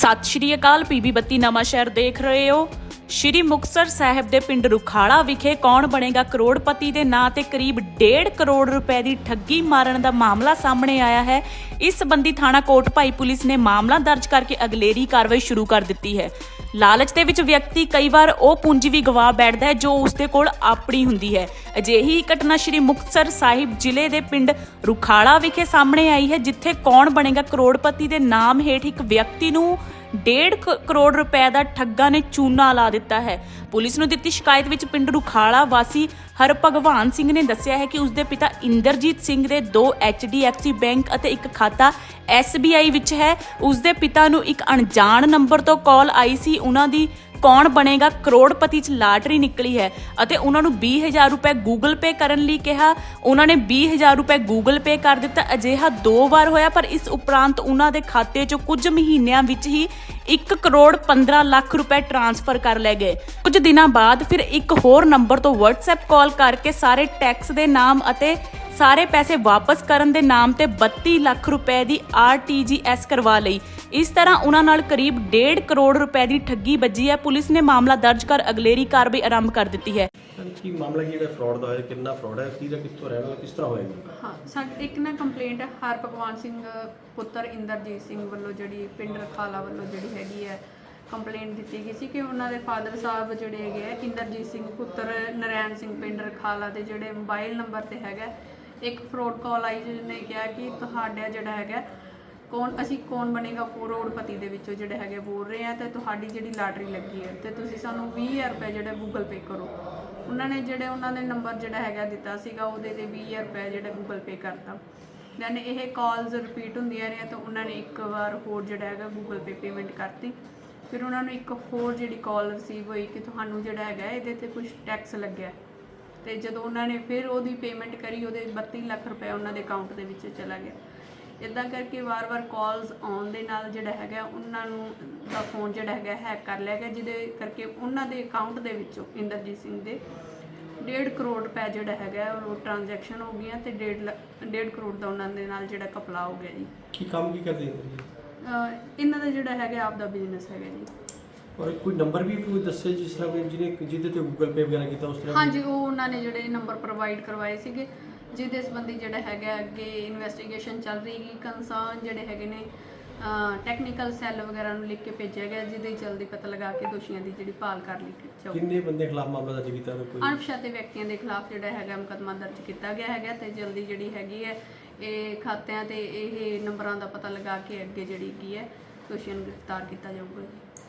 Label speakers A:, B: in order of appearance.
A: ਸਤਿ ਸ਼੍ਰੀ ਅਕਾਲ ਪੀਬੀ ਬੱਤੀ ਨਵਾਂ ਸ਼ਹਿਰ ਦੇਖ ਰਹੇ ਹੋ। ਸ਼੍ਰੀ ਮੁਕਤਸਰ ਸਾਹਿਬ ਦੇ ਪਿੰਡ ਰੁਖਾਲਾ ਵਿਖੇ ਕੌਣ ਬਣੇਗਾ ਕਰੋੜਪਤੀ ਦੇ ਨਾਂ ਤੇ ਕਰੀਬ 1.5 ਕਰੋੜ ਰੁਪਏ ਦੀ ਠੱਗੀ ਮਾਰਨ ਦਾ ਮਾਮਲਾ ਸਾਹਮਣੇ ਆਇਆ ਹੈ। ਇਸ ਸੰਬੰਧੀ ਥਾਣਾ ਕੋਟਭਾਈ ਪੁਲਿਸ ਨੇ ਮਾਮਲਾ ਦਰਜ ਕਰਕੇ ਅਗਲੇਰੀ ਕਾਰਵਾਈ ਸ਼ੁਰੂ ਕਰ ਦਿੱਤੀ ਹੈ। ਲਾਲਚ ਦੇ ਵਿੱਚ ਵਿਅਕਤੀ ਕਈ ਵਾਰ ਉਹ ਪੂੰਜੀ ਵੀ ਗਵਾ ਬੈਠਦਾ ਹੈ ਜੋ ਉਸਦੇ ਕੋਲ ਆਪਣੀ ਹੁੰਦੀ ਹੈ। ਅਜਿਹੀ ਘਟਨਾ ਸ਼੍ਰੀ ਮੁਕਤਸਰ ਸਾਹਿਬ ਜ਼ਿਲ੍ਹੇ ਦੇ ਪਿੰਡ ਰੁਖਾਲਾ ਵਿਖੇ ਸਾਹਮਣੇ ਆਈ ਹੈ, ਜਿੱਥੇ ਕੌਣ ਬਣੇਗਾ ਕਰੋੜਪਤੀ ਦੇ ਨਾਮ ਹੇਠ ਇੱਕ ਵਿਅਕਤੀ ਨੂੰ 1.5 ਕਰੋੜ ਰੁਪਏ ਦਾ ਠੱਗਾ ਨੇ ਚੂਨਾ ਲਾ ਦਿੱਤਾ ਹੈ। ਪੁਲਿਸ ਨੂੰ ਦਿੱਤੀ ਸ਼ਿਕਾਇਤ ਵਿੱਚ ਪਿੰਡ ਰੁਖਾਲਾ ਵਾਸੀ ਹਰ ਭਗਵਾਨ ਸਿੰਘ ਨੇ ਦੱਸਿਆ ਹੈ ਕਿ ਉਸਦੇ ਪਿਤਾ ਇੰਦਰਜੀਤ ਸਿੰਘ ਦੇ ਦੋ HDFC ਬੈਂਕ ਅਤੇ ਇੱਕ ਖਾਤਾ SBI ਵਿੱਚ ਹੈ। ਉਸਦੇ ਪਿਤਾ ਨੂੰ ਇੱਕ ਅਣਜਾਣ ਨੰਬਰ ਤੋਂ ਕਾਲ ਆਈ ਸੀ। ਉਹਨਾਂ ਦੀ ਕੌਣ ਬਣੇਗਾ? ਕਰੋੜਪਤੀ ਚ ਲਾਟਰੀ ਨਿਕਲੀ ਹੈ ਅਤੇ ਉਹਨਾਂ ਨੂੰ 20000 ਰੁਪਏ ਗੂਗਲ ਪੇ ਕਰਨ ਲਈ ਕਿਹਾ। ਉਹਨਾਂ ਨੇ 20000 ਰੁਪਏ ਗੂਗਲ ਪੇ ਕਰ ਦਿੱਤਾ। ਅਜਿਹਾ ਦੋ ਵਾਰ ਹੋਇਆ, ਪਰ ਇਸ ਉਪਰੰਤ ਉਹਨਾਂ ਦੇ ਖਾਤੇ ਚ ਕੁਝ ਮਹੀਨਿਆਂ ਵਿੱਚ ਹੀ 1 ਕਰੋੜ 15 ਲੱਖ ਰੁਪਏ ਟ੍ਰਾਂਸਫਰ ਕਰ ਲਏ ਗਏ। ਕੁਝ ਦਿਨਾਂ ਬਾਅਦ ਫਿਰ ਇੱਕ ਹੋਰ ਨੰਬਰ ਤੋਂ WhatsApp ਕਾਲ ਕਰਕੇ ਸਾਰੇ ਟੈਕਸ ਦੇ ਨਾਮ ਅਤੇ ਸਾਰੇ ਪੈਸੇ ਵਾਪਸ ਕਰਨ ਦੇ ਨਾਮ ਤੇ 32 ਲੱਖ ਰੁਪਏ ਦੀ ਆਰਟੀਜੀਐਸ ਕਰਵਾ ਲਈ। ਇਸ ਤਰ੍ਹਾਂ ਉਹਨਾਂ ਨਾਲ ਕਰੀਬ 1.5 ਕਰੋੜ ਰੁਪਏ ਦੀ ਠੱਗੀ ਵੱਜੀ ਹੈ। ਪੁਲਿਸ ਨੇ ਮਾਮਲਾ ਦਰਜ ਕਰ ਅਗਲੇਰੀ ਕਾਰਵਾਈ ਆਰੰਭ ਕਰ ਦਿੱਤੀ ਹੈ।
B: ਕੀ ਮਾਮਲਾ ਕੀ ਜਿਹੜਾ ਫਰਾਡ ਦਾ ਹੋਇਆ ਕਿੰਨਾ ਫਰਾਡ ਹੈ? ਕਿਹਦਾ ਕਿੱਥੋਂ ਰਹਿਣ ਵਾਲਾ ਕਿਸ ਤਰ੍ਹਾਂ ਹੋਇਆ ਜੀ?
C: ਹਾਂ ਸਾਡੇ ਇੱਕ ਨਾ ਕੰਪਲੇਂਟ ਹੈ। ਹਰ ਭਗਵਾਨ ਸਿੰਘ ਪੁੱਤਰ ਇੰਦਰਜੀਤ ਸਿੰਘ ਵੱਲੋਂ ਜਿਹੜੀ ਪਿੰਡ ਰਖਾਲਾ ਵੱਲੋਂ ਜਿਹੜੀ ਹੈਗੀ ਹੈ ਕੰਪਲੇਂਟ ਦਿੱਤੀ ਗਈ ਸੀ ਕਿ ਉਹਨਾਂ ਦੇ ਫਾਦਰ ਸਾਹਿਬ ਜਿਹੜੇ ਹੈਗੇ ਆ ਇੰਦਰਜੀਤ ਸਿੰਘ ਪੁੱਤਰ ਨਰੈਣ ਸਿੰਘ ਪਿੰਡ ਰਖਾਲਾ ਦੇ ਜਿਹੜੇ ਮੋਬਾਈਲ ਨੰਬਰ ਤੇ ਹੈਗਾ ਇੱਕ ਫਰੋਡ ਕਾਲ ਆਈ ਜਿਹਨੇ ਕਿਹਾ ਕਿ ਤੁਹਾਡਾ ਜਿਹੜਾ ਹੈਗਾ, ਕੌਣ, ਅਸੀਂ ਕੌਣ ਬਣੇਗਾ ਕਰੋੜਪਤੀ ਦੇ ਵਿੱਚੋਂ ਜਿਹੜੇ ਹੈਗੇ ਬੋਲ ਰਹੇ ਆ ਤੇ ਤੁਹਾਡੀ ਜਿਹੜੀ ਲਾਟਰੀ ਲੱਗੀ ਹੈ ਤੇ ਤੁਸੀਂ ਸਾਨੂੰ 20000 ਰੁਪਏ ਜਿਹੜੇ ਗੂਗਲ ਪੇ ਕਰੋ। ਉਹਨਾਂ ਨੇ ਜਿਹੜੇ, ਉਹਨਾਂ ਨੇ ਨੰਬਰ ਜਿਹੜਾ ਹੈਗਾ ਦਿੱਤਾ ਸੀਗਾ, ਉਹਦੇ ਤੇ 20000 ਰੁਪਏ ਜਿਹੜਾ ਗੂਗਲ ਪੇ ਕਰਤਾ। ਦੈਨ ਇਹ ਕਾਲਸ ਰਿਪੀਟ ਹੁੰਦੀਆਂ ਰਹੀਆਂ ਤਾਂ ਉਹਨਾਂ ਨੇ ਇੱਕ ਵਾਰ ਹੋਰ ਜਿਹੜਾ ਹੈਗਾ ਗੂਗਲ ਪੇ ਪੇਮੈਂਟ ਕਰਤੀ। ਫਿਰ ਉਹਨਾਂ ਨੂੰ ਇੱਕ ਹੋਰ ਜਿਹੜੀ ਕਾਲ ਰਿਸੀਵ ਹੋਈ ਕਿ ਤੁਹਾਨੂੰ ਜਿਹੜਾ ਹੈਗਾ ਇਹਦੇ ਤੇ ਕੁਝ ਟੈਕਸ ਲੱਗਿਆ। ਤੇ ਜਦੋਂ ਉਹਨਾਂ ਨੇ ਫਿਰ ਉਹਦੀ ਪੇਮੈਂਟ ਕਰੀ ਉਹਦੇ 32 ਲੱਖ ਰੁਪਏ ਉਹਨਾਂ ਦੇ ਅਕਾਊਂਟ ਦੇ ਵਿੱਚ ਚਲਾ ਗਿਆ। ਇਦਾਂ ਕਰਕੇ ਵਾਰ-ਵਾਰ ਕਾਲਸ ਆਉਣ ਦੇ ਨਾਲ ਜਿਹੜਾ ਹੈਗਾ ਉਹਨਾਂ ਨੂੰ ਦਾ ਫੋਨ ਜਿਹੜਾ ਹੈਗਾ ਹੈਕ ਕਰ ਲਿਆ ਗਿਆ ਜਿਹਦੇ ਕਰਕੇ ਉਹਨਾਂ ਦੇ ਅਕਾਊਂਟ ਦੇ ਵਿੱਚੋਂ ਇੰਦਰਜੀਤ ਸਿੰਘ ਦੇ 1.5 ਕਰੋੜ ਰੁਪਏ ਜਿਹੜਾ ਹੈਗਾ ਉਹ ਟ੍ਰਾਂਜੈਕਸ਼ਨ ਹੋ ਗਈਆਂ ਤੇ 1.5 1.5 ਕਰੋੜ ਦਾ ਉਹਨਾਂ ਦੇ ਨਾਲ ਜਿਹੜਾ ਕਪਲਾ ਹੋ ਗਿਆ ਜੀ।
B: ਕੀ ਕੰਮ ਕੀ ਕਰਦੇ
C: ਇਹਨਾਂ ਦਾ ਜਿਹੜਾ ਹੈਗਾ ਆਪ ਦਾ ਬਿਜ਼ਨਸ ਹੈਗਾ ਜੀ।
B: ਔਰ ਕੋਈ ਨੰਬਰ ਵੀ ਕੋਈ ਦੱਸੇ ਜਿਸ ਤਰ੍ਹਾਂ ਕੋਈ ਜਿਹਨੇ ਜਿਹਦੇ ਤੇ ਗੂਗਲ ਪੇ ਵਗੈਰਾ ਕੀਤਾ ਉਸ ਤਰ੍ਹਾਂ
C: ਹਾਂਜੀ ਉਹ ਉਹਨਾਂ ਨੇ ਜਿਹੜੇ ਨੰਬਰ ਪ੍ਰੋਵਾਈਡ ਕਰਵਾਏ ਸੀਗੇ ਜਿਹਦੇ ਸੰਬੰਧੀ ਜਿਹੜਾ ਹੈਗਾ ਅੱਗੇ ਇਨਵੈਸਟੀਗੇਸ਼ਨ ਚੱਲ ਰਹੀ ਹੈ ਕੰਸਰਨ ਜਿਹੜੇ ਹੈਗੇ ਨੇ ਟੈਕਨੀਕਲ ਸੈੱਲ ਵਗੈਰਾ ਨੂੰ ਲਿਖ ਕੇ ਭੇਜਿਆ ਗਿਆ ਜਿਹਦੇ ਜਲਦੀ ਪਤਾ ਲਗਾ ਕੇ ਦੋਸ਼ੀਆਂ ਦੀ ਜਿਹੜੀ ਭਾਲ ਕਰ ਲਈ ਜਾਊ
B: ਕਿੰਨੇ ਬੰਦੇ ਖਿਲਾਫ ਮਾਮਲਾ ਦਰਜ ਕੀਤਾ ਹੋਇਆ ਕੋਈ?
C: ਅਣਪਛਾਤੇ ਵਿਅਕਤੀਆਂ ਦੇ ਖਿਲਾਫ ਜਿਹੜਾ ਹੈਗਾ ਮੁਕੱਦਮਾ ਦਰਜ ਕੀਤਾ ਗਿਆ ਹੈਗਾ ਤੇ ਜਲਦੀ ਜਿਹੜੀ ਹੈਗੀ ਹੈ ਇਹ ਖਾਤਿਆਂ ਤੇ ਇਹ ਨੰਬਰਾਂ ਦਾ ਪਤਾ ਲਗਾ ਕੇ ਅੱਗੇ ਜਿਹੜੀ ਕੀ ਹੈ ਦੋਸ਼ੀਆਂ ਨੂੰ ਗ੍ਰਿਫਤਾਰ ਕੀਤਾ ਜਾਊਗਾ ਜੀ।